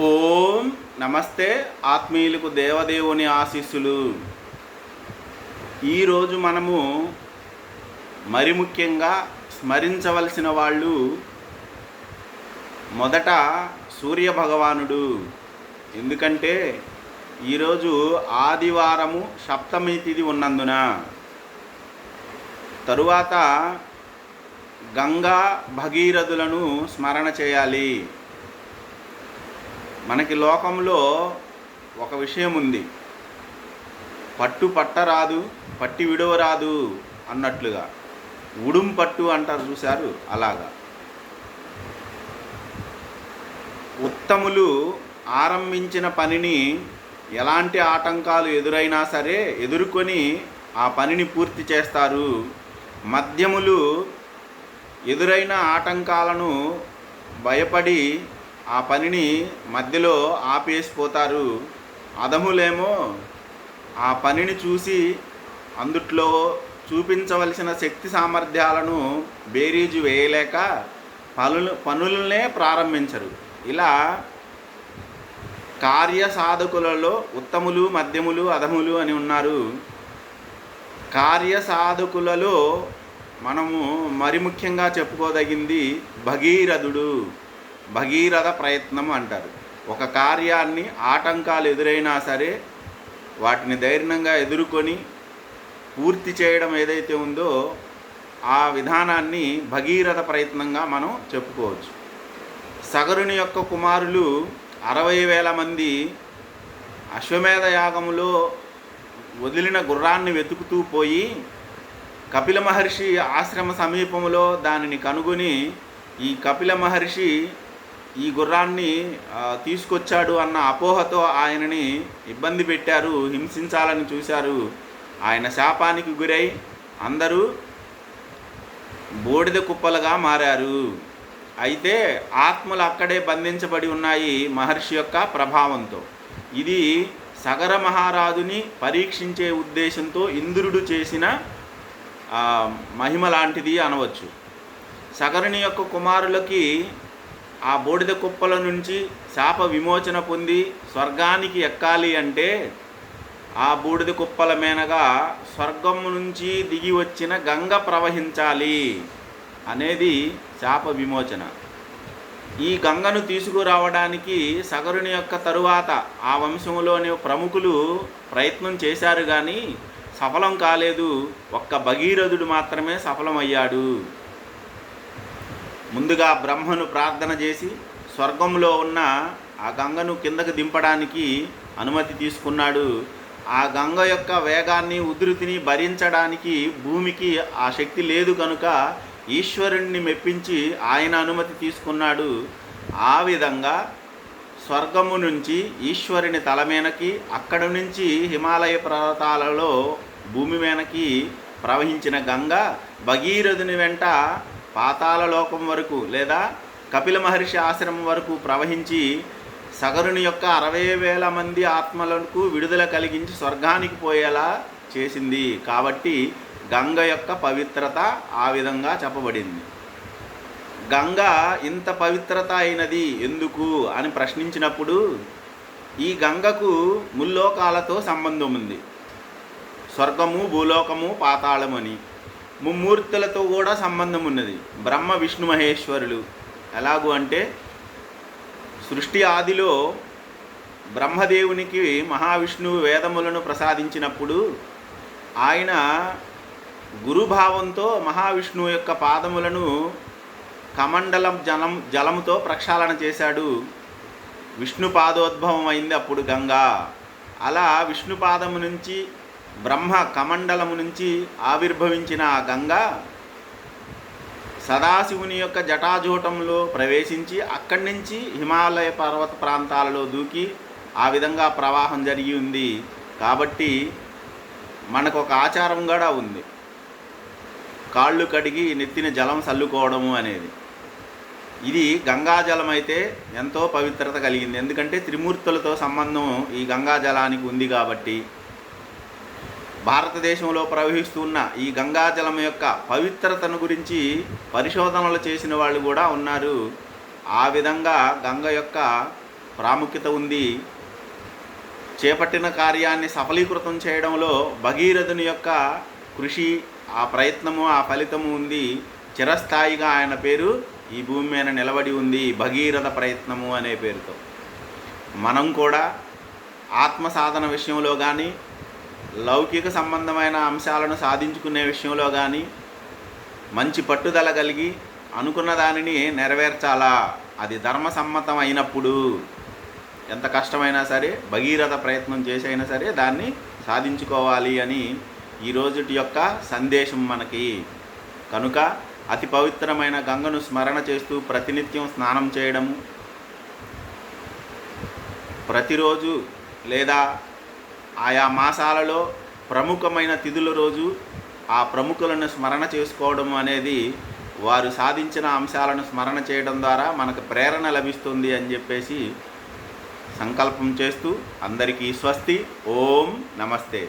ఓం నమస్తే ఆత్మీయులకు దేవదేవుని ఆశీస్సులు. ఈరోజు మనము మరి ముఖ్యంగా స్మరించవలసిన వాళ్ళు మొదట సూర్య భగవానుడు ఎందుకంటే ఈరోజు ఆదివారము సప్తమి తిథి ఉన్నందున. తరువాత గంగా భగీరథులను స్మరణ చేయాలి. మనకి లోకంలో ఒక విషయం ఉంది. పట్టు పట్టరాదు పట్టి విడవరాదు అన్నట్లుగా. ఉడుం పట్టు అంటారు చూశారు? అలాగా. ఉత్తములు ఆరంభించిన పనిని ఎలాంటి ఆటంకాలు ఎదురైనా సరే ఎదుర్కొని ఆ పనిని పూర్తి చేస్తారు. మద్యములు ఎదురైన ఆటంకాలను భయపడి ఆ పనిని మధ్యలో ఆపేసిపోతారు. అదములేమో ఆ పనిని చూసి అందుట్లో చూపించవలసిన శక్తి సామర్థ్యాలను బేరీజు వేయలేక పనులు పనులనే ప్రారంభించరు. ఇలా కార్య సాధకులలో ఉత్తములు మధ్యములు అధములు అని ఉన్నారు. కార్య సాధకులలో మనము మరి ముఖ్యంగా చెప్పుకోదగింది భగీరథుడు. భగీరథ ప్రయత్నం అంటారు. ఒక కార్యాన్ని ఆటంకాలు ఎదురైనా సరే వాటిని ధైర్యంగా ఎదుర్కొని పూర్తి చేయడం ఏదైతే ఉందో ఆ విధానాన్ని భగీరథ ప్రయత్నంగా మనం చెప్పుకోవచ్చు. సగరుని యొక్క కుమారులు అరవై వేల మంది అశ్వమేధ యాగములో వదిలిన గుర్రాన్ని వెతుకుతూ పోయి కపిల మహర్షి ఆశ్రమ సమీపంలో దానిని కనుగొని ఈ కపిల మహర్షి ఈ గుర్రాన్ని తీసుకొచ్చాడు అన్న అపోహతో ఆయనని ఇబ్బంది పెట్టారు హింసించాలని చూశారు. ఆయన శాపానికి గురై అందరూ బూడిద కుప్పలుగా మారారు. అయితే ఆత్మలు అక్కడే బంధించబడి ఉన్నాయి మహర్షి యొక్క ప్రభావంతో. ఇది సగర మహారాజుని పరీక్షించే ఉద్దేశంతో ఇంద్రుడు చేసిన మహిమ లాంటిది అనవచ్చు. సగరుని యొక్క కుమారులకి ఆ బూడిద కుప్పల నుంచి శాప విమోచన పొంది స్వర్గానికి ఎక్కాలి అంటే ఆ బూడిద కుప్పల మేనగా స్వర్గం నుంచి దిగి వచ్చిన గంగ ప్రవహించాలి అనేది శాప విమోచన. ఈ గంగను తీసుకురావడానికి సగరుని యొక్క తరువాత ఆ వంశంలోని ప్రముఖులు ప్రయత్నం చేశారు కానీ సఫలం కాలేదు. ఒక్క భగీరథుడు మాత్రమే సఫలమయ్యాడు. ముందుగా బ్రహ్మను ప్రార్థన చేసి స్వర్గంలో ఉన్న ఆ గంగను కిందకు దింపడానికి అనుమతి తీసుకున్నాడు. ఆ గంగ యొక్క వేగాన్ని ఉధృతిని భరించడానికి భూమికి ఆ శక్తి లేదు కనుక ఈశ్వరుణ్ణి మెప్పించి ఆయన అనుమతి తీసుకున్నాడు. ఆ విధంగా స్వర్గము నుంచి ఈశ్వరుని తలమేనకి అక్కడి నుంచి హిమాలయ పర్వతాలలో భూమి మేనకి ప్రవహించిన గంగ భగీరథుని వెంట పాతాల లోకం వరకు లేదా కపిల మహర్షి ఆశ్రమం వరకు ప్రవహించి సగరుని యొక్క అరవై వేల మంది ఆత్మలకు విడుదల కలిగించి స్వర్గానికి పోయేలా చేసింది. కాబట్టి గంగ యొక్క పవిత్రత ఆ విధంగా చెప్పబడింది. గంగ ఇంత పవిత్రత అయినది ఎందుకు అని ప్రశ్నించినప్పుడు ఈ గంగకు ముల్లోకాలతో సంబంధం ఉంది. స్వర్గము భూలోకము పాతాళము అని. ముమ్మూర్తులతో కూడా సంబంధం ఉన్నది. బ్రహ్మ విష్ణు మహేశ్వరులు. ఎలాగు అంటే సృష్టి ఆదిలో బ్రహ్మదేవునికి మహావిష్ణువు వేదములను ప్రసాదించినప్పుడు ఆయన గురుభావంతో మహావిష్ణువు యొక్క పాదములను కమండలం జలం జలముతో ప్రక్షాళన చేశాడు. విష్ణు పాదోద్భవం అయింది అప్పుడు గంగా. అలా విష్ణు పాదము నుంచి బ్రహ్మ కమండలము నుంచి ఆవిర్భవించిన ఆ గంగ సదాశివుని యొక్క జటాజూటంలో ప్రవేశించి అక్కడి నుంచి హిమాలయ పర్వత ప్రాంతాలలో దూకి ఆ విధంగా ప్రవాహం జరిగి ఉంది. కాబట్టి మనకు ఒక ఆచారం కూడా ఉంది. కాళ్ళు కడిగి నెత్తిన జలం చల్లుకోవడము అనేది. ఇది గంగాజలం అయితే ఎంతో పవిత్రత కలిగింది. ఎందుకంటే త్రిమూర్తులతో సంబంధం ఈ గంగాజలానికి ఉంది కాబట్టి. భారతదేశంలో ప్రవహిస్తున్న ఈ గంగాజలం యొక్క పవిత్రతను గురించి పరిశోధనలు చేసిన వాళ్ళు కూడా ఉన్నారు. ఆ విధంగా గంగ యొక్క ప్రాముఖ్యత ఉంది. చేపట్టిన కార్యాన్ని సఫలీకృతం చేయడంలో భగీరథుని యొక్క కృషి ఆ ప్రయత్నము ఆ ఫలితము ఉంది. చిరస్థాయిగా ఆయన పేరు ఈ భూమి మీద నిలబడి ఉంది. భగీరథ ప్రయత్నము అనే పేరుతో. మనం కూడా ఆత్మ సాధన విషయంలో కానీ లౌకిక సంబంధమైన అంశాలను సాధించుకునే విషయంలో కానీ మంచి పట్టుదల కలిగి అనుకున్న దానిని నెరవేర్చాలా? అది ధర్మసమ్మతం అయినప్పుడు ఎంత కష్టమైనా సరే భగీరథ ప్రయత్నం చేసైనా సరే దాన్ని సాధించుకోవాలి అని ఈ రోజుటి యొక్క సందేశం మనకి. కనుక అతి పవిత్రమైన గంగను స్మరణ చేస్తూ ప్రతినిత్యం స్నానం చేయడము ప్రతిరోజు లేదా ఆయా మాసాలలో ప్రముఖమైన తిథుల రోజు ఆ ప్రముఖులను స్మరణ చేసుకోవడం అనేది వారు సాధించిన అంశాలను స్మరణ చేయడం ద్వారా మనకు ప్రేరణ లభిస్తుంది అని చెప్పేసి సంకల్పం చేస్తూ అందరికీ స్వస్తి. ఓం నమస్తే.